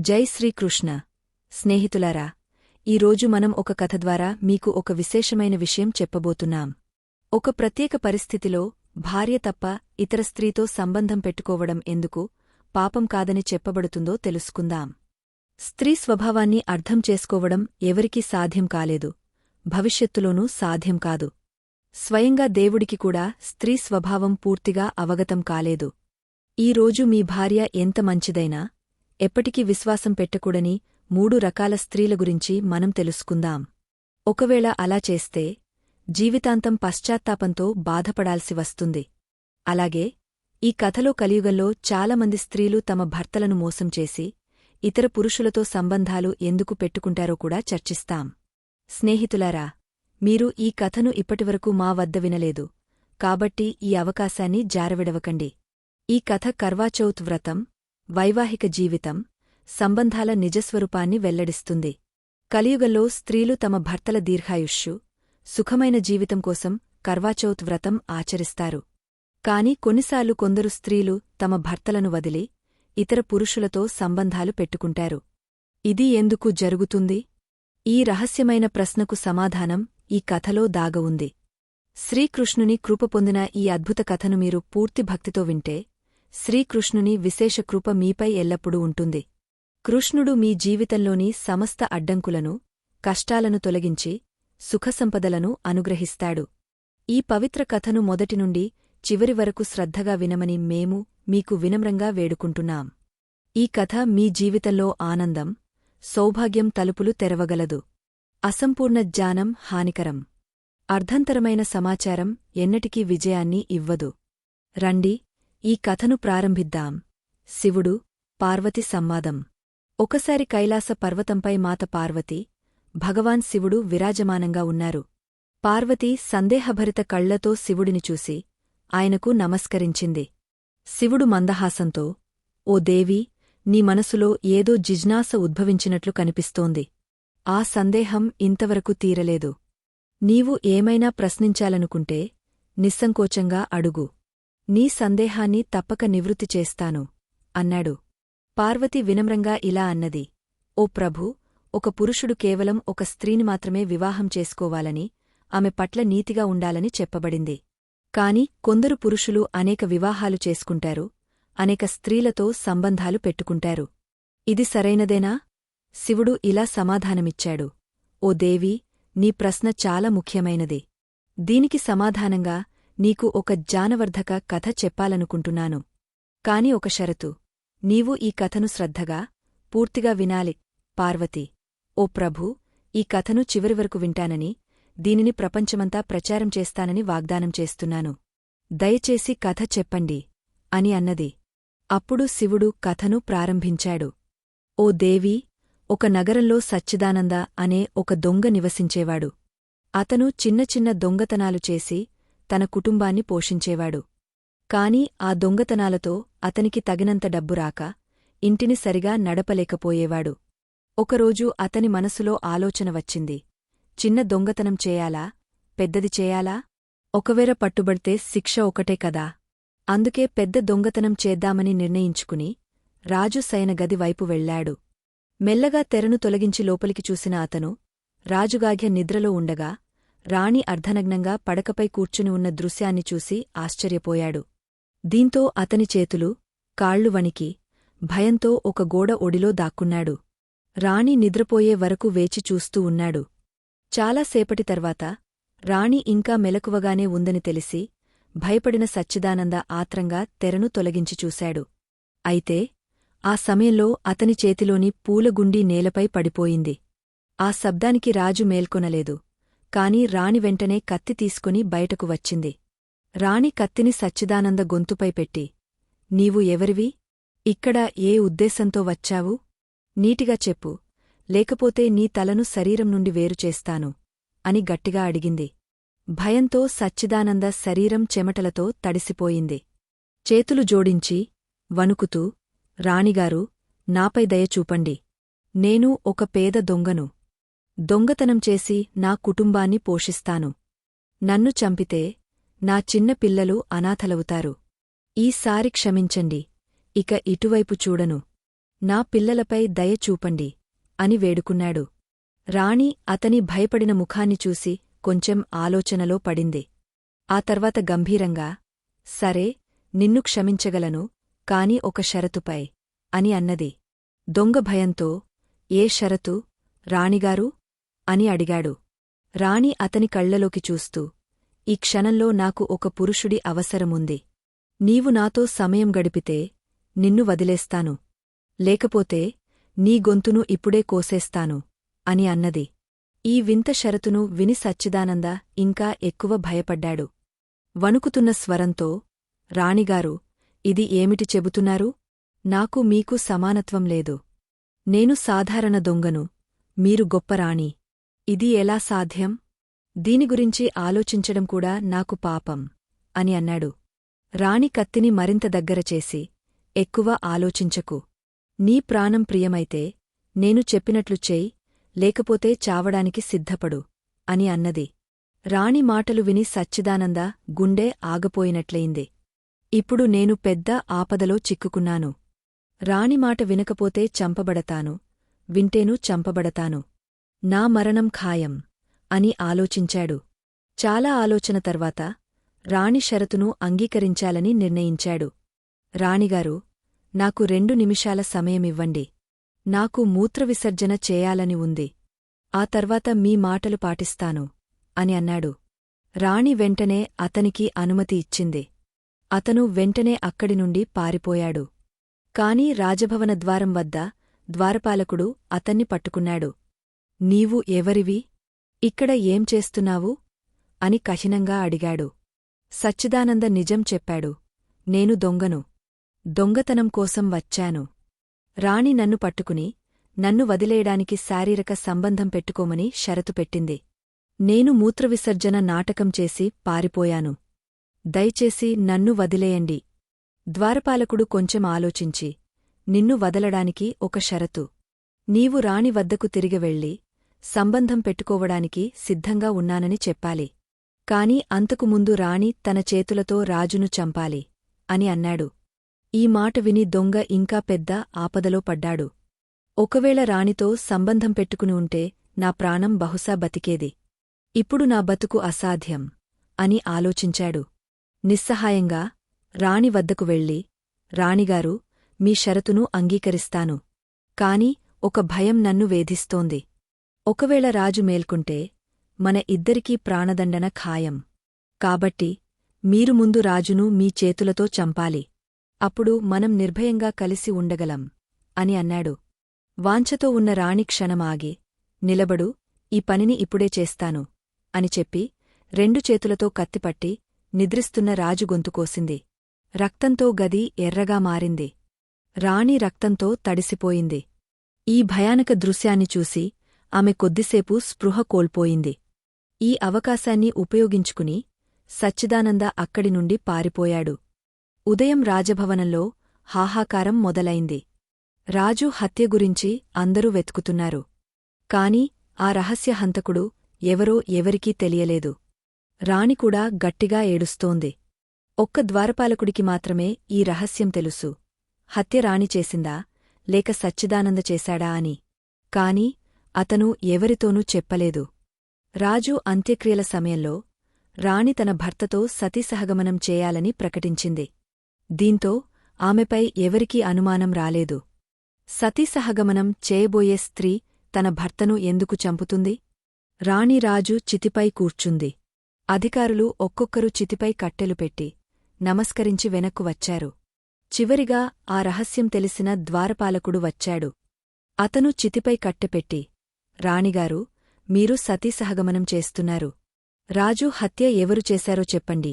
జై శ్రీకృష్ణ. స్నేహితులారా ఈరోజు మనం ఒక కథ ద్వారా మీకు ఒక విశేషమైన విషయం చెప్పబోతున్నాం. ఒక ప్రత్యేక పరిస్థితిలో భార్య తప్ప ఇతర స్త్రీతో సంబంధం పెట్టుకోవడం ఎందుకు పాపం కాదని చెప్పబడుతుందో తెలుసుకుందాం. స్త్రీ స్వభావాన్ని అర్థం చేసుకోవడం ఎవరికీ సాధ్యం కాలేదు భవిష్యత్తులోనూ సాధ్యం కాదు. స్వయంగా దేవుడికి కూడా స్త్రీ స్వభావం పూర్తిగా అవగతం కాలేదు. ఈరోజు మీ భార్య ఎంత మంచిదైనా ఎప్పటికీ విశ్వాసం పెట్టకూడని మూడు రకాల స్త్రీల గురించి మనం తెలుసుకుందాం. ఒకవేళ అలా చేస్తే జీవితాంతం పశ్చాత్తాపంతో బాధపడాల్సి వస్తుంది. అలాగే ఈ కథలో కలియుగంలో చాలామంది స్త్రీలు తమ భర్తలను మోసం చేసి ఇతర పురుషులతో సంబంధాలు ఎందుకు పెట్టుకుంటారో కూడా చర్చిస్తాం. స్నేహితులారా మీరు ఈ కథను ఇప్పటివరకు మా వద్ద వినలేదు. కాబట్టి ఈ అవకాశాన్ని జారవిడవకండి. ఈ కథ కర్వాచౌత్ వ్రతం వైవాహిక జీవితం సంబంధాల నిజస్వరూపాన్ని వెల్లడిస్తుంది. కలియుగంలో స్త్రీలు తమ భర్తల దీర్ఘాయుష్యు సుఖమైన జీవితం కోసం కర్వాచౌత్ వ్రతం ఆచరిస్తారు. కాని కొన్నిసార్లు కొందరు స్త్రీలు తమ భర్తలను వదిలి ఇతర పురుషులతో సంబంధాలు పెట్టుకుంటారు. ఇది ఎందుకు జరుగుతుంది? ఈ రహస్యమైన ప్రశ్నకు సమాధానం ఈ కథలో దాగవుంది. శ్రీకృష్ణుని కృప పొందిన ఈ అద్భుత కథను మీరు పూర్తి భక్తితో వింటే శ్రీకృష్ణుని విశేషకృప మీపై ఎల్లప్పుడూ ఉంటుంది. కృష్ణుడు మీ జీవితంలోని సమస్త అడ్డంకులను కష్టాలను తొలగించి సుఖసంపదలను అనుగ్రహిస్తాడు. ఈ పవిత్ర కథను మొదటి నుండి చివరి వరకు శ్రద్ధగా వినమని మేము మీకు వినమ్రంగా వేడుకుంటున్నాం. ఈ కథ మీ జీవితంలో ఆనందం సౌభాగ్యం తలుపులు తెరవగలదు. అసంపూర్ణ జ్ఞానం హానికరం. అర్ధంతరమైన సమాచారం ఎన్నటికీ విజయాన్ని ఇవ్వదు. రండి ఈ కథను ప్రారంభిద్దాం. శివుడు పార్వతి సంవాదం. ఒకసారి కైలాస పర్వతంపై మాత పార్వతి భగవాన్ శివుడు విరాజమానంగా ఉన్నారు. పార్వతి సందేహభరిత కళ్ళతో శివుడిని చూసి ఆయనకు నమస్కరించింది. శివుడు మందహాసంతో ఓ దేవి నీ మనసులో ఏదో జిజ్ఞాస ఉద్భవించినట్లు కనిపిస్తోంది. ఆ సందేహం ఇంతవరకు తీరలేదు. నీవు ఏమైనా ప్రశ్నించాలనుకుంటే నిస్సంకోచంగా అడుగు. నీ సందేహాన్ని తప్పక నివృత్తి చేస్తాను అన్నాడు. పార్వతి వినమ్రంగా ఇలా అన్నది. ఓ ప్రభూ ఒక పురుషుడు కేవలం ఒక స్త్రీని మాత్రమే వివాహం చేసుకోవాలని ఆమె పట్ల నీతిగా ఉండాలని చెప్పబడింది. కాని కొందరు పురుషులు అనేక వివాహాలు చేసుకుంటారు అనేక స్త్రీలతో సంబంధాలు పెట్టుకుంటారు. ఇది సరైనదేనా? శివుడు ఇలా సమాధానమిచ్చాడు. ఓ దేవి నీ ప్రశ్న చాలా ముఖ్యమైనది. దీనికి సమాధానంగా నీకు ఒక జానవర్ధక కథ చెప్పాలనుకుంటున్నాను. కాని ఒక షరతు. నీవు ఈ కథను శ్రద్ధగా పూర్తిగా వినాలి పార్వతి. ఓ ప్రభూ ఈ కథను చివరివరకు వింటానని దీనిని ప్రపంచమంతా ప్రచారం చేస్తానని వాగ్దానం చేస్తున్నాను. దయచేసి కథ చెప్పండి అని అన్నది. అప్పుడు శివుడు కథను ప్రారంభించాడు. ఓ దేవీ ఒక నగరంలో సచ్చిదానంద అనే ఒక దొంగ నివసించేవాడు. అతను చిన్న చిన్న దొంగతనాలు చేసి తన కుటుంబాన్ని పోషించేవాడు. కాని ఆ దొంగతనాలతో అతనికి తగినంత డబ్బు రాక ఇంటిని సరిగా నడపలేకపోయేవాడు. ఒకరోజు అతని మనసులో ఆలోచన వచ్చింది. చిన్న దొంగతనం చేయాలా? పెద్దది చేయాలా? ఒకవేర పట్టుబడితే శిక్ష ఒకటే కదా? అందుకే పెద్ద దొంగతనం చేద్దామని నిర్ణయించుకుని రాజు సైన గది వైపు వెళ్ళాడు మెల్లగా తెరను తొలగించి లోపలికి చూసిన అతను రాజుగాఘ్య నిద్రలో ఉండగా రాణి అర్ధనగ్నంగా పడకపై కూర్చుని ఉన్న దృశ్యాన్ని చూసి ఆశ్చర్యపోయాడు. దీంతో అతని చేతులు కాళ్ళు వణికి భయంతో ఒక గోడ ఒడిలో దాక్కున్నాడు. రాణి నిద్రపోయే వరకు వేచి చూస్తూ ఉన్నాడు. చాలాసేపటి తర్వాత రాణి ఇంకా మెలకువగానే ఉందని తెలిసి భయపడిన సచ్చిదానంద ఆత్రంగా తెరను తొలగించి చూశాడు. అయితే ఆ సమయంలో అతని చేతిలోని పూలగుండీ నేలపై పడిపోయింది. ఆ శబ్దానికి రాజు మేల్కొనలేదు. కాని రాణి వెంటనే కత్తి తీసుకుని బయటకు వచ్చింది. రాణి కత్తిని సచ్చిదానంద గొంతుపై పెట్టి నీవు ఎవరివి? ఇక్కడ ఏ ఉద్దేశంతో వచ్చావు? నీటిగా చెప్పు లేకపోతే నీ తలను శరీరం నుండి వేరుచేస్తాను అని గట్టిగా అడిగింది. భయంతో సచ్చిదానంద శరీరం చెమటలతో తడిసిపోయింది. చేతులు జోడించి వణుకుతూ రాణిగారు నాపై దయచూపండి నేను ఒక పేద దొంగను. దొంగతనం చేసి నా కుటుంబాన్ని పోషిస్తాను. నన్ను చంపితే నా చిన్న పిల్లలు అనాథలవుతారు. ఈసారి క్షమించండి. ఇక ఇటువైపు చూడను. నా పిల్లలపై దయ చూపండి అని వేడుకున్నాడు. రాణి అతని భయపడిన ముఖాన్ని చూసి కొంచెం ఆలోచనలో పడింది. ఆ తర్వాత గంభీరంగా సరే నిన్ను క్షమించగలను కాని ఒక షరతుపై అని అన్నది. దొంగ భయంతో ఏ షరతు? రాణిగారు అని అడిగాడు. రాణి అతని కళ్ళలోకి చూస్తూ ఈ క్షణంలో నాకు ఒక పురుషుడి అవసరముంది. నీవు నాతో సమయం గడిపితే నిన్ను వదిలేస్తాను. లేకపోతే నీ గొంతును ఇప్పుడే కోసేస్తాను అని అన్నది. ఈ వింత షరతును విని సచ్చిదానంద ఇంకా ఎక్కువ భయపడ్డాడు. వణుకుతున్న స్వరంతో రాణిగారు ఇది ఏమిటి చెబుతున్నారు? నాకు మీకు సమానత్వం లేదు. నేను సాధారణ దొంగను మీరు గొప్ప రాణి. ఇది ఎలా సాధ్యం? దీని గురించి ఆలోచించడం కూడా నాకు పాపం అని అన్నాడు. రాణి కత్తిని మరింత దగ్గర చేసి ఎక్కువ ఆలోచించకు. నీ ప్రాణం ప్రియమైతే నేను చెప్పినట్లు చేయి లేకపోతే చావడానికి సిద్ధపడు అని అన్నది. రాణి మాటలు విని సచ్చిదానంద గుండె ఆగపోయినట్లయింది. ఇప్పుడు నేను పెద్ద ఆపదలో చిక్కుకున్నాను. రాణి మాట వినకపోతే చంపబడతాను వింటేను చంపబడతాను. నా మరణం ఖాయం అని ఆలోచించాడు. చాలా ఆలోచన తర్వాత రాణి షరతును అంగీకరించాలని నిర్ణయించాడు. రాణిగారు నాకు రెండు నిమిషాల సమయమివ్వండి నాకు మూత్రవిసర్జన చేయాలని ఉంది. ఆ తర్వాత మీ మాటలు పాటిస్తాను అని అన్నాడు. రాణి వెంటనే అతనికి అనుమతి ఇచ్చింది. అతను వెంటనే అక్కడి నుండి పారిపోయాడు. కాని రాజభవన ద్వారం వద్ద ద్వారపాలకుడు అతన్ని పట్టుకున్నాడు. నీవు ఎవరివి? ఇక్కడ ఏం చేస్తున్నావు? అని కఠినంగా అడిగాడు. సచ్చిదానంద నిజం చెప్పాడు. నేను దొంగను. దొంగతనం కోసం వచ్చాను. రాణి నన్ను పట్టుకుని నన్ను వదిలేయడానికి శారీరక సంబంధం పెట్టుకోమని షరతు పెట్టింది. నేను మూత్రవిసర్జన నాటకం చేసి పారిపోయాను. దయచేసి నన్ను వదిలేయండి. ద్వారపాలకుడు కొంచెం ఆలోచించి నిన్ను వదలడానికి ఒక షరతు. నీవు రాణి వద్దకు తిరిగి వెళ్ళి సంబంధం పెట్టుకోవడానికి సిద్ధంగా ఉన్నానని చెప్పాలి. కాని అంతకు ముందు రాణి తన చేతులతో రాజును చంపాలి అని అన్నాడు. ఈ మాట విని దొంగ ఇంకా పెద్ద ఆపదలో పడ్డాడు. ఒకవేళ రాణితో సంబంధం పెట్టుకుని ఉంటే నా ప్రాణం బహుశా బతికేది. ఇప్పుడు నా బతుకు అసాధ్యం అని ఆలోచించాడు. నిస్సహాయంగా రాణి వద్దకు వెళ్ళి రాణిగారు మీ షరతును అంగీకరిస్తాను. కాని ఒక భయం నన్ను వేధిస్తోంది. ఒకవేళ రాజు మేల్కుంటే మన ఇద్దరికీ ప్రాణదండన ఖాయం. కాబట్టి మీరు ముందు రాజును మీ చేతులతో చంపాలి. అప్పుడు మనం నిర్భయంగా కలిసి ఉండగలం అని అన్నాడు. వాంఛతో ఉన్న రాణి క్షణమాగి నిలబడు ఈ పనిని ఇప్పుడే చేస్తాను అని చెప్పి రెండు చేతులతో కత్తిపట్టి నిద్రిస్తున్న రాజు గొంతుకోసింది రక్తంతో గది ఎర్రగా మారింది. రాణి రక్తంతో తడిసిపోయింది. ఈ భయానక దృశ్యాన్ని చూసి ఆమె కొద్దిసేపు స్పృహ కోల్పోయింది. ఈ అవకాశాన్ని ఉపయోగించుకుని సచ్చిదానంద అక్కడి నుండి పారిపోయాడు. ఉదయం రాజభవనంలో హాహాకారం మొదలైంది. రాజు హత్య గురించి అందరూ వెతుకుతున్నారు. కాని ఆ రహస్య హంతకుడు ఎవరో ఎవరికీ తెలియలేదు. రాణికూడా గట్టిగా ఏడుస్తోంది. ఒక్క ద్వారపాలకుడికి మాత్రమే ఈ రహస్యం తెలుసు. హత్య రాణి చేసిందా? లేక సచ్చిదానంద చేశాడా అని. కాని అతను ఎవరితోనూ చెప్పలేదు. రాజు అంత్యక్రియల సమయంలో రాణి తన భర్తతో సతీసహగమనం చేయాలని ప్రకటించింది. దీంతో ఆమెపై ఎవరికీ అనుమానం రాలేదు. సతీసహగమనం చేయబోయే స్త్రీ తన భర్తను ఎందుకు చంపుతుంది? రాణిరాజు చితిపై కూర్చుంది. అధికారులు ఒక్కొక్కరు చితిపై కట్టెలు పెట్టి నమస్కరించి వెనక్కు వచ్చారు. చివరిగా ఆ రహస్యం తెలిసిన ద్వారపాలకుడు వచ్చాడు. అతను చితిపై కట్టెపెట్టి రాణిగారు మీరు సతీ సహగమనం చేస్తున్నారు. రాజు హత్య ఎవరు చేశారో చెప్పండి.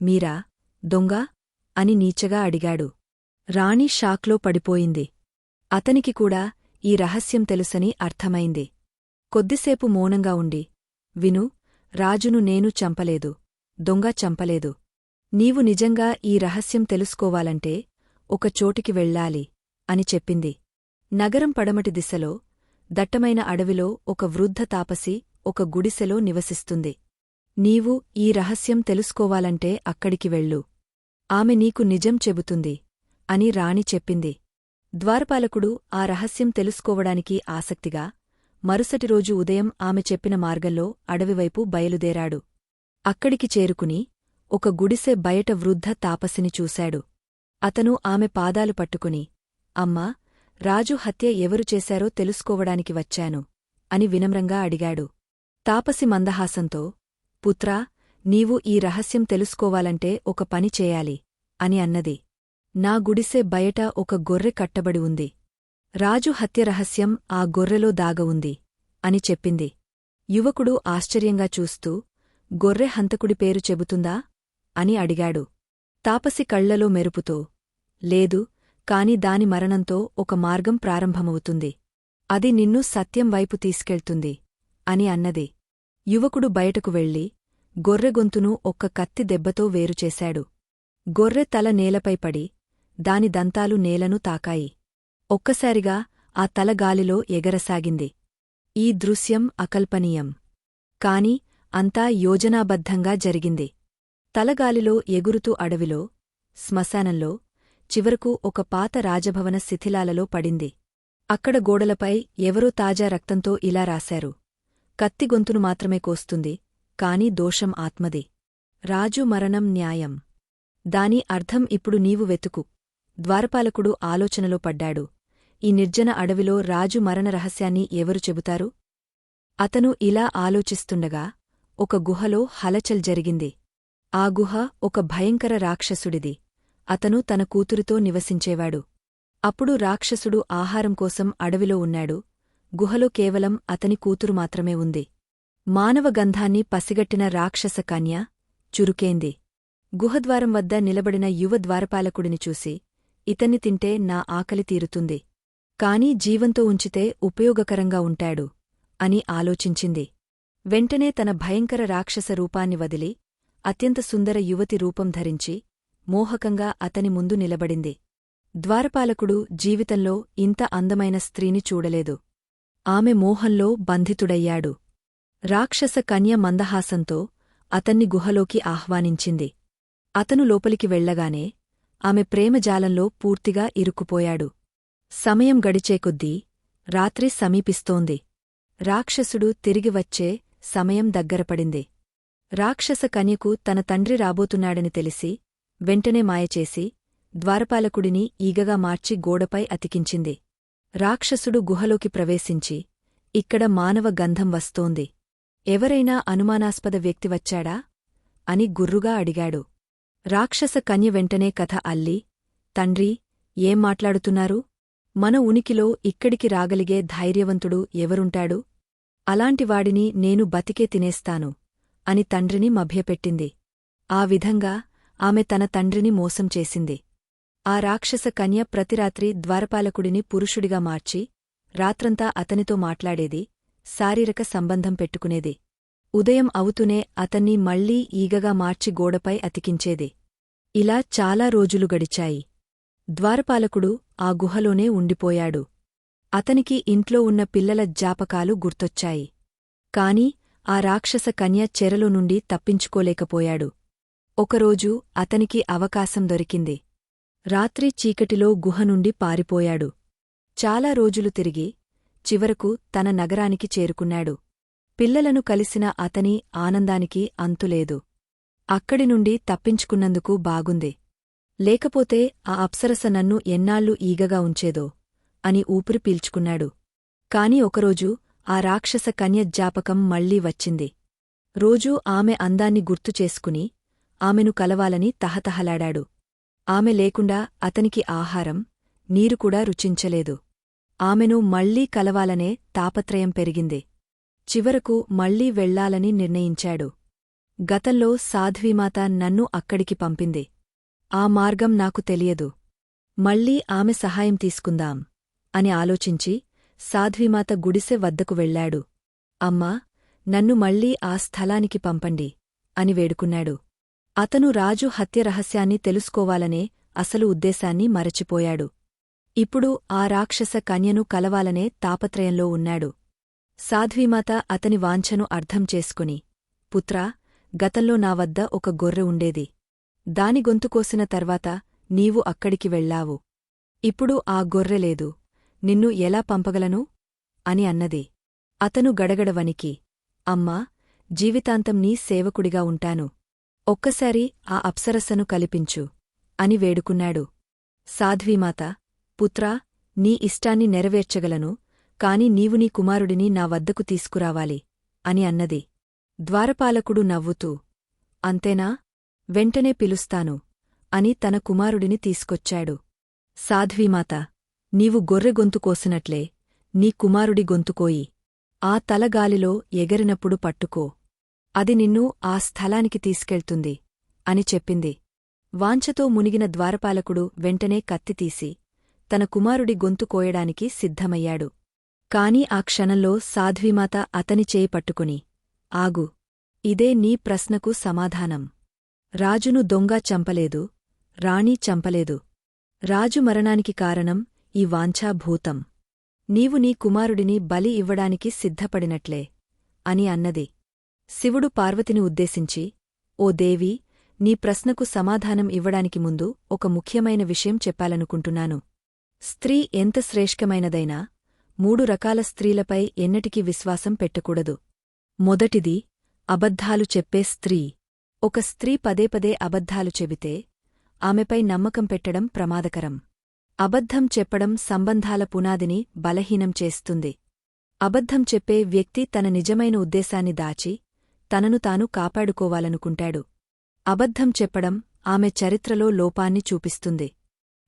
మీరా? దొంగ? అని నీచగా అడిగాడు. రాణి షాక్లో పడిపోయింది. అతనికి కూడా ఈ రహస్యం తెలుసని అర్థమైంది. కొద్దిసేపు మౌనంగా ఉండి విను రాజును నేను చంపలేదు దొంగ చంపలేదు. నీవు నిజంగా ఈ రహస్యం తెలుసుకోవాలంటే ఒక చోటికి వెళ్ళాలి అని చెప్పింది. నగరం పడమటి దిశలో దట్టమైన అడవిలో ఒక వృద్ధ తాపసి ఒక గుడిసెలో నివసిస్తుంది. నీవు ఈ రహస్యం తెలుసుకోవాలంటే అక్కడికి వెళ్ళు. ఆమె నీకు నిజం చెబుతుంది అని రాణి చెప్పింది. ద్వారపాలకుడు ఆ రహస్యం తెలుసుకోవడానికి ఆసక్తిగా మరుసటి రోజు ఉదయం ఆమె చెప్పిన మార్గంలో అడవివైపు బయలుదేరాడు. అక్కడికి చేరుకుని ఒక గుడిసె బయట వృద్ధ తాపసిని చూశాడు. అతను ఆమె పాదాలు పట్టుకుని అమ్మా రాజు హత్య ఎవరు చేశారో తెలుసుకోవడానికి వచ్చాను అని వినమ్రంగా అడిగాడు. తాపసి మందహాసంతో పుత్రా నీవు ఈ రహస్యం తెలుసుకోవాలంటే ఒక పని చేయాలి అని అన్నది. నా గుడిసె బయట ఒక గొర్రె కట్టబడి ఉంది. రాజు హత్య రహస్యం ఆ గొర్రెలో దాగ ఉంది అని చెప్పింది. యువకుడు ఆశ్చర్యంగా చూస్తూ గొర్రె హంతకుడి పేరు చెబుతుందా? అని అడిగాడు. తాపసి కళ్ళలో మెరుపుతో లేదు కాని దాని మరణంతో ఒక మార్గం ప్రారంభమవుతుంది. అది నిన్ను సత్యం వైపు తీసుకెళ్తుంది అని అన్నది. యువకుడు బయటకు వెళ్ళి గొర్రె గొంతును ఒక్క కత్తి దెబ్బతో వేరుచేశాడు గొర్రె తల నేలపై పడి దాని దంతాలు నేలను తాకాయి. ఒక్కసారిగా ఆ తల గాలిలో ఎగరసాగింది. ఈ దృశ్యం అకల్పనీయం. కాని అంతా యోజనాబద్ధంగా జరిగింది. తలగాలిలో ఎగురుతూ అడవిలో శ్మశానంలో చివరకు ఒక పాత రాజభవన శిథిలాలలో పడింది. అక్కడ గోడలపై ఎవరో తాజా రక్తంతో ఇలా రాశారు. కత్తి గొంతును మాత్రమే కోస్తుంది కాని దోషం ఆత్మది. రాజు మరణం న్యాయం. దాని అర్థం ఇప్పుడు నీవు వెతుకు. ద్వారపాలకుడు ఆలోచనలో పడ్డాడు. ఈ నిర్జన అడవిలో రాజు మరణ రహస్యాన్ని ఎవరు చెబుతారు? అతను ఇలా ఆలోచిస్తుండగా ఒక గుహలో హలచల్ జరిగింది. ఆ గుహ ఒక భయంకర రాక్షసుడిది. అతను తన కూతురితో నివసించేవాడు. అప్పుడు రాక్షసుడు ఆహారం కోసం అడవిలో ఉన్నాడు. గుహలో కేవలం అతని కూతురు మాత్రమే ఉంది. మానవ గంధాన్ని పసిగట్టిన రాక్షస కన్య చురుకేంది. గుహద్వారం వద్ద నిలబడిన యువ ద్వారపాలకుడిని చూసి ఇతన్ని తింటే నా ఆకలి తీరుతుంది. కాని జీవంతో ఉంచితే ఉపయోగకరంగా ఉంటాడు అని ఆలోచించింది. వెంటనే తన భయంకర రాక్షస రూపాన్ని వదిలి అత్యంత సుందర యువతి రూపం ధరించి మోహకంగా అతని ముందు నిలబడింది. ద్వారపాలకుడు జీవితంలో ఇంత అందమైన స్త్రీని చూడలేదు. ఆమె మోహంలో బంధితుడయ్యాడు. రాక్షస కన్య మందహాసంతో అతన్ని గుహలోకి ఆహ్వానించింది. అతను లోపలికి వెళ్ళగానే ఆమె ప్రేమజాలంలో పూర్తిగా ఇరుక్కుపోయాడు. సమయం గడిచేకొద్దీ రాత్రి సమీపిస్తోంది. రాక్షసుడు తిరిగి వచ్చే సమయం దగ్గరపడింది రాక్షస కన్యకు తన తండ్రి రాబోతున్నాడని తెలిసి వెంటనే మాయచేసి ద్వారపాలకుడిని ఈగగా మార్చి గోడపై అతికించింది. రాక్షసుడు గుహలోకి ప్రవేశించి ఇక్కడ మానవ గంధం వస్తోంది. ఎవరైనా అనుమానాస్పద వ్యక్తి వచ్చాడా? అని గుర్రుగా అడిగాడు. రాక్షస కన్య వెంటనే కథ అల్లి తండ్రి ఏం మాట్లాడుతున్నారు? మన ఉనికిలో ఇక్కడికి రాగలిగే ధైర్యవంతుడు ఎవరుంటాడు? అలాంటివాడిని నేను బతికే తినేస్తాను అని తండ్రిని మభ్యపెట్టింది. ఆ విధంగా ఆమె తన తండ్రిని మోసం చేసింది. ఆ రాక్షస కన్య ప్రతిరాత్రి ద్వారపాలకుడిని పురుషుడిగా మార్చి రాత్రంతా అతనితో మాట్లాడేది శారీరక సంబంధం పెట్టుకునేది. ఉదయం అవుతూనే అతన్ని మళ్ళీ ఈగగా మార్చి గోడపై అతికించేది. ఇలా చాలా రోజులు గడిచాయి. ద్వారపాలకుడు ఆ గుహలోనే ఉండిపోయాడు. అతనికి ఇంట్లో ఉన్న పిల్లల జాపకాలు గుర్తొచ్చాయి. కాని ఆ రాక్షస కన్య చెరలో నుండి తప్పించుకోలేకపోయాడు. ఒకరోజు అతనికి అవకాశం దొరికింది. రాత్రి చీకటిలో గుహ నుండి పారిపోయాడు. చాలా రోజులు తిరిగి చివరకు తన నగరానికి చేరుకున్నాడు. పిల్లలను కలిసిన అతని ఆనందానికి అంతులేదు అక్కడి నుండి తప్పించుకున్నందుకు బాగుంది. లేకపోతే ఆ అప్సరస నన్ను ఎన్నాళ్ళు ఈగగా ఉంచేదో అని ఊపిరి పీల్చుకున్నాడు. కాని ఒకరోజు ఆ రాక్షస కన్య జ్ఞాపకం మళ్ళీ వచ్చింది. రోజూ ఆమె అందాన్ని గుర్తు చేసుకుని ఆమెను కలవాలని తహతహలాడాడు. ఆమె లేకుండా అతనికి ఆహారం నీరు కూడా రుచించలేదు. ఆమెను మళ్ళీ కలవాలనే తాపత్రయం పెరిగింది. చివరకు మళ్ళీ వెళ్ళాలని నిర్ణయించాడు. గతంలో సాధ్వీమాత నన్ను అక్కడికి పంపింది. ఆ మార్గం నాకు తెలియదు. మళ్ళీ ఆమె సహాయం తీసుకుందాం అని ఆలోచించి సాధ్వీమాత గుడిసె వద్దకు వెళ్ళాడు. అమ్మా నన్ను మళ్ళీ ఆ స్థలానికి పంపండి అని వేడుకున్నాడు. అతను రాజు హత్య రహస్యాన్ని తెలుసుకోవాలనే అసలు ఉద్దేశాన్ని మరచిపోయాడు. ఇప్పుడు ఆ రాక్షస కన్యను కలవాలనే తాపత్రయంలో ఉన్నాడు. సాధ్వీమాత అతని వాంఛను అర్థం చేసుకుని పుత్రా గతంలో నా వద్ద ఒక గొర్రె ఉండేది. దాని గొంతుకోసిన తర్వాత నీవు అక్కడికి వెళ్ళావు ఇప్పుడు ఆ గొర్రె లేదు. నిన్ను ఎలా పంపగలను అని అన్నది. అతను గడగడవనికి అమ్మా జీవితాంతం నీ సేవకుడిగా ఉంటాను. ఒక్కసారి ఆ అప్సరసను కల్పించు అని వేడుకున్నాడు. సాధ్వీమాత పుత్రా నీ ఇష్టాన్ని నెరవేర్చగలను కాని నీవు నీ కుమారుడిని నా వద్దకు తీసుకురావాలి అని అన్నది. ద్వారపాలకుడు నవ్వుతూ అంతేనా? వెంటనే పిలుస్తాను అని తన కుమారుడిని తీసుకొచ్చాడు. సాధ్వీమాత నీవు గొర్రె గొంతు కోసినట్లే నీ కుమారుడి గొంతుకోయి ఆ తలగాలిలో ఎగరినప్పుడు పట్టుకో. అది నిన్ను ఆ స్థలానికి తీసుకెళ్తుంది అని చెప్పింది. వాంఛతో మునిగిన ద్వారపాలకుడు వెంటనే కత్తితీసి తన కుమారుడి గొంతు కోయడానికి సిద్ధమయ్యాడు. కాని ఆ క్షణంలో సాధ్వీమాత అతని చేయి పట్టుకుని ఆగు ఇదే నీ ప్రశ్నకు సమాధానం. రాజును దొంగ చంపలేదు రాణి చంపలేదు. రాజు మరణానికి కారణం ఈ వాంఛాభూతం. నీవు నీ కుమారుడిని బలి ఇవ్వడానికి సిద్ధపడినట్లే అని అన్నది. శివుడు పార్వతిని ఉద్దేశించి ఓ దేవి నీ ప్రశ్నకు సమాధానం ఇవ్వడానికి ముందు ఒక ముఖ్యమైన విషయం చెప్పాలనుకుంటున్నాను. స్త్రీ ఎంత శ్రేష్ఠమైనదైనా మూడు రకాల స్త్రీలపై ఎన్నటికీ విశ్వాసం పెట్టకూడదు. మొదటిది అబద్ధాలు చెప్పే స్త్రీ. ఒక స్త్రీ పదే పదే అబద్ధాలు చెబితే ఆమెపై నమ్మకం పెట్టడం ప్రమాదకరం. అబద్ధం చెప్పడం సంబంధాల పునాదిని బలహీనం చేస్తుంది. అబద్ధం చెప్పే వ్యక్తి తన నిజమైన ఉద్దేశాన్ని దాచి తనను తాను కాపాడుకోవాలనుకుంటాడు. అబద్ధం చెప్పడం ఆమె చరిత్రలో లోపాన్ని చూపిస్తుంది.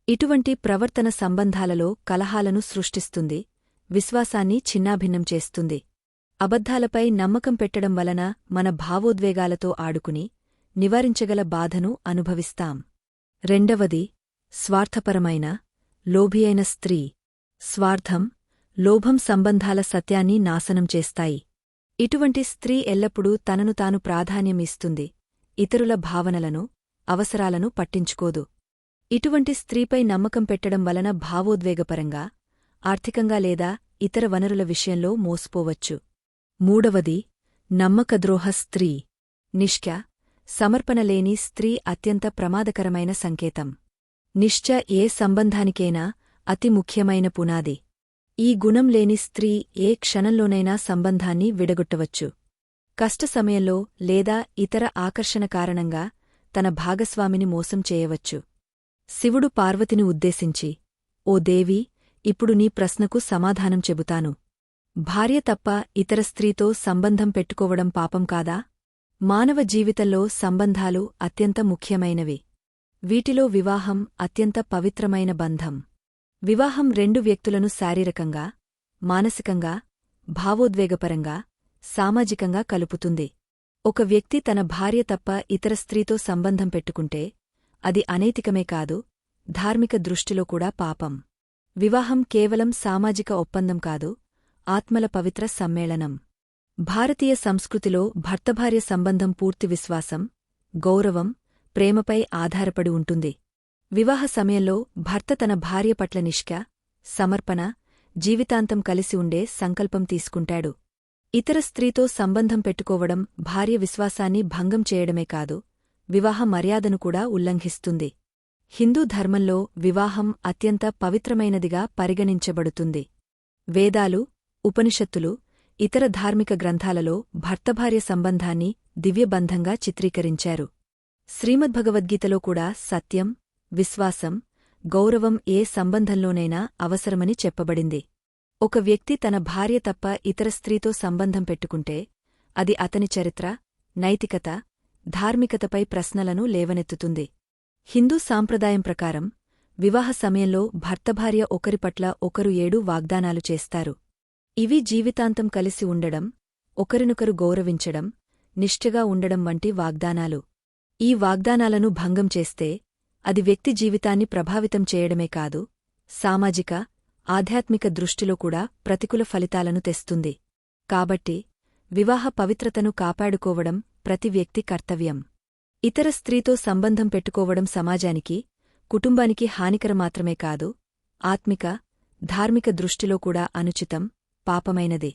ఇటువంటి ప్రవర్తన సంబంధాలలో కలహాలను సృష్టిస్తుంది విశ్వాసాన్ని చిన్నాభిన్నం చేస్తుంది. అబద్ధాలపై నమ్మకం పెట్టడం వలన మన భావోద్వేగాలతో ఆడుకుని నివారించగల బాధను అనుభవిస్తాం. రెండవది స్వార్థపరమైన లోభియైన స్త్రీ. స్వార్థం లోభం సంబంధాల సత్యాన్ని నాశనం చేస్తాయి. ఇటువంటి స్త్రీ ఎల్లప్పుడూ తనను తాను ప్రాధాన్యమిస్తుంది. ఇతరుల భావనలను అవసరాలను పట్టించుకోదు. ఇటువంటి స్త్రీపై నమ్మకం పెట్టడం వలన భావోద్వేగపరంగా ఆర్థికంగా లేదా ఇతర వనరుల విషయంలో మోసపోవచ్చు. మూడవది నమ్మకద్రోహ స్త్రీ. నిష్క సమర్పణలేని స్త్రీ అత్యంత ప్రమాదకరమైన సంకేతం. నిశ్చ ఏ సంబంధానికైనా అతి ముఖ్యమైన పునాది. ఈ గుణం లేని స్త్రీ ఏ క్షణంలోనైనా సంబంధాన్ని విడగొట్టవచ్చు. కష్ట సమయంలో లేదా ఇతర ఆకర్షణ కారణంగా తన భాగస్వామిని మోసం చేయవచ్చు. శివుడు పార్వతిని ఉద్దేశించి ఓ దేవి ఇప్పుడు నీ ప్రశ్నకు సమాధానం చెబుతాను. భార్య తప్ప ఇతర స్త్రీతో సంబంధం పెట్టుకోవడం పాపం కాదా? మానవ జీవితంలో సంబంధాలు అత్యంత ముఖ్యమైనవి. వీటిలో వివాహం అత్యంత పవిత్రమైన బంధం. వివాహం రెండు వ్యక్తులను శారీరకంగా మానసికంగా భావోద్వేగపరంగా సామాజికంగా కలుపుతుంది. ఒక వ్యక్తి తన భార్య తప్ప ఇతర స్త్రీతో సంబంధం పెట్టుకుంటే అది అనైతికమే కాదు ధార్మిక దృష్టిలో కూడా పాపం. వివాహం కేవలం సామాజిక ఒప్పందం కాదు ఆత్మల పవిత్ర సమ్మేళనం. భారతీయ సంస్కృతిలో భర్తభార్య సంబంధం పూర్తి విశ్వాసం గౌరవం ప్రేమపై ఆధారపడి ఉంటుంది. వివాహ సమయంలో భర్త తన భార్య పట్ల నిష్క సమర్పణ జీవితాంతం కలిసి ఉండే సంకల్పం తీసుకుంటాడు. ఇతర స్త్రీతో సంబంధం పెట్టుకోవడం భార్య విశ్వాసాన్ని భంగం చేయడమే కాదు వివాహ మర్యాదను కూడా ఉల్లంఘిస్తుంది. హిందూ ధర్మంలో వివాహం అత్యంత పవిత్రమైనదిగా పరిగణించబడుతుంది. వేదాలు ఉపనిషత్తులు ఇతర ధార్మిక గ్రంథాలలో భర్తభార్య సంబంధాన్ని దివ్యబంధంగా చిత్రీకరించారు. శ్రీమద్భగవద్గీతలో కూడా సత్యం విశ్వాసం గౌరవం ఏ సంబంధంలోనైనా అవసరమని చెప్పబడింది. ఒక వ్యక్తి తన భార్య తప్ప ఇతర స్త్రీతో సంబంధం పెట్టుకుంటే అది అతని చరిత్ర నైతికత ధార్మికతపై ప్రశ్నలను లేవనెత్తుతుంది. హిందూ సాంప్రదాయం ప్రకారం వివాహ సమయంలో భర్తభార్య ఒకరి పట్ల ఒకరు ఏడు వాగ్దానాలు చేస్తారు. ఇవి జీవితాంతం కలిసి ఉండడం ఒకరినొకరు గౌరవించడం నిష్ఠగా ఉండడం వంటి వాగ్దానాలు. ఈ వాగ్దానాలను భంగం చేస్తే అది వ్యక్తి జీవితాన్ని ప్రభావితం చేయడమే కాదు సామాజిక ఆధ్యాత్మిక దృష్టిలో కూడా ప్రతికూల ఫలితాలను తెస్తుంది. కాబట్టి వివాహ పవిత్రతను కాపాడుకోవడం ప్రతి వ్యక్తి కర్తవ్యం. ఇతర స్త్రీతో సంబంధం పెట్టుకోవడం సమాజానికి కుటుంబానికి హానికర మాత్రమే కాదు ఆత్మిక ధార్మిక దృష్టిలో కూడా అనుచితం పాపమైనదే.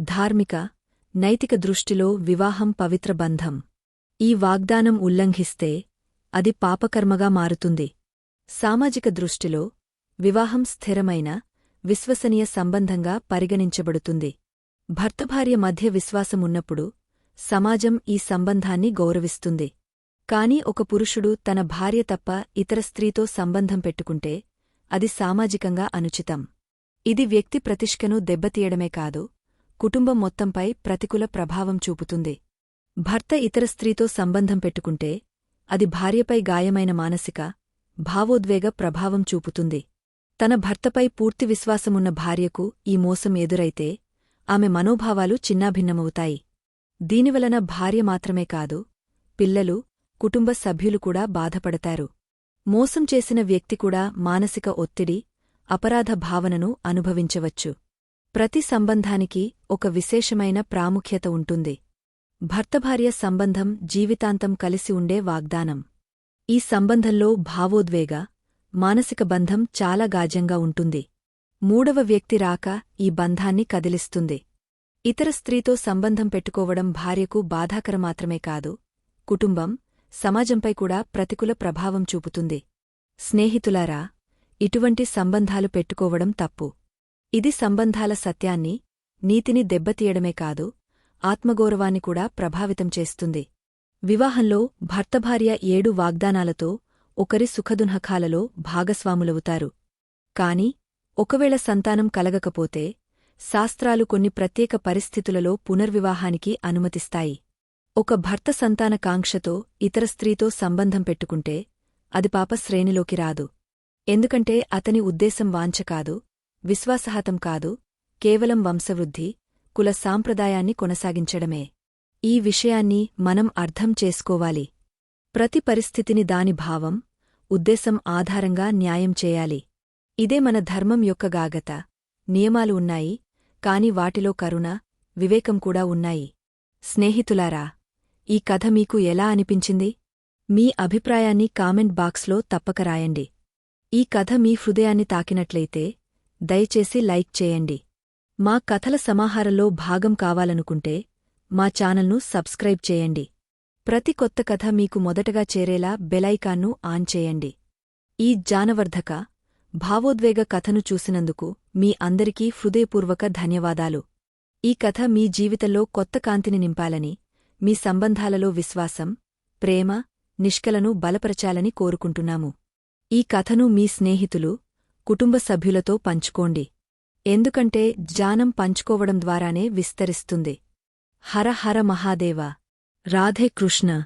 ధార్మిక నైతిక దృష్టిలో వివాహం పవిత్ర బంధం. ఈ వాగ్దానం ఉల్లంఘిస్తే అది పాపకర్మగా మారుతుంది. సామాజిక దృష్టిలో వివాహం స్థిరమైన విశ్వసనీయ సంబంధంగా పరిగణించబడుతుంది. భర్తభార్య మధ్య విశ్వాసమున్నప్పుడు సమాజం ఈ సంబంధాన్ని గౌరవిస్తుంది. కాని ఒక పురుషుడు తన భార్య తప్ప ఇతర స్త్రీతో సంబంధం పెట్టుకుంటే అది సామాజికంగా అనుచితం. ఇది వ్యక్తి ప్రతిష్కను దెబ్బతీయడమే కాదు కుటుంబం మొత్తంపై ప్రతికూల ప్రభావం చూపుతుంది. భర్త ఇతర స్త్రీతో సంబంధం పెట్టుకుంటే అది భార్యపై గాయమైన మానసిక భావోద్వేగ ప్రభావం చూపుతుంది. తన భర్తపై పూర్తి విశ్వాసమున్న భార్యకు ఈ మోసం ఎదురైతే ఆమె మనోభావాలు చిన్నాభిన్నమవుతాయి. దీనివలన భార్య మాత్రమే కాదు పిల్లలు కుటుంబ సభ్యులు కూడా బాధపడతారు. మోసం చేసిన వ్యక్తి కూడా మానసిక ఒత్తిడి అపరాధ భావనను అనుభవించవచ్చు. ప్రతి సంబంధానికి ఒక విశేషమైన ప్రాముఖ్యత ఉంటుంది. భర్తభార్య సంబంధం జీవితాంతం కలిసి ఉండే వాగ్దానం. ఈ సంబంధంలో భావోద్వేగ మానసిక బంధం చాలా గాజ్యంగా ఉంటుంది. మూడవ వ్యక్తి రాక ఈ బంధాన్ని కదిలిస్తుంది. ఇతర స్త్రీతో సంబంధం పెట్టుకోవడం భార్యకు బాధాకర మాత్రమే కాదు. కుటుంబం సమాజంపై కూడా ప్రతికూల ప్రభావం చూపుతుంది. స్నేహితులారా ఇటువంటి సంబంధాలు పెట్టుకోవడం తప్పు. ఇది సంబంధాల సత్యాన్ని నీతిని దెబ్బతీయడమే కాదు ఆత్మగౌరవాన్ని కూడా ప్రభావితం చేస్తుంది. వివాహంలో భర్తభార్య ఏడు వాగ్దానాలతో ఒకరి సుఖదున్హకాలలో భాగస్వాములవుతారు. కాని ఒకవేళ సంతానం కలగకపోతే శాస్త్రాలు కొన్ని ప్రత్యేక పరిస్థితులలో పునర్వివాహానికి అనుమతిస్తాయి. ఒక భర్త సంతాన కాంక్షతో ఇతర స్త్రీతో సంబంధం పెట్టుకుంటే అది పాప శ్రేణిలోకి రాదు. ఎందుకంటే అతని ఉద్దేశం వాంఛ కాదు విశ్వాసహాతం కాదు కేవలం వంశవృద్ధి కుల సాంప్రదాయాన్ని కొనసాగించడమే. ఈ విషయాన్ని మనం అర్థం చేసుకోవాలి. ప్రతి పరిస్థితిని దాని భావం ఉద్దేశం ఆధారంగా న్యాయం చేయాలి. ఇదే మన ధర్మం యొక్క గాగత. నియమాలు ఉన్నాయి కాని వాటిలో కరుణ వివేకం కూడా ఉన్నాయి. స్నేహితులారా ఈ కథ మీకు ఎలా అనిపించింది? మీ అభిప్రాయాన్ని కామెంట్ బాక్స్లో తప్పక రాయండి. ఈ కథ మీ హృదయాన్ని తాకినట్లయితే దయచేసి లైక్ చేయండి. మా కథల సమాహారంలో భాగం కావాలనుకుంటే మా ఛానల్ను సబ్స్క్రైబ్ చేయండి. ప్రతి కొత్త కథ మీకు మొదటగా చేరేలా బెలైకాన్ను ఆన్ చేయండి. ఈ జానవర్ధక భావోద్వేగ కథను చూసినందుకు మీ అందరికీ హృదయపూర్వక ధన్యవాదాలు. ఈ కథ మీ జీవితంలో కొత్త కాంతిని నింపాలని మీ సంబంధాలలో విశ్వాసం ప్రేమ నిష్కలను బలపరచాలని కోరుకుంటున్నాము. ఈ కథను మీ స్నేహితులు కుటుంబ సభ్యులతో పంచుకోండి. ఎందుకంటే జ్ఞానం పంచుకోవడం ద్వారానే విస్తరిస్తుంది. హర హర మహాదేవ. రాధే కృష్ణ.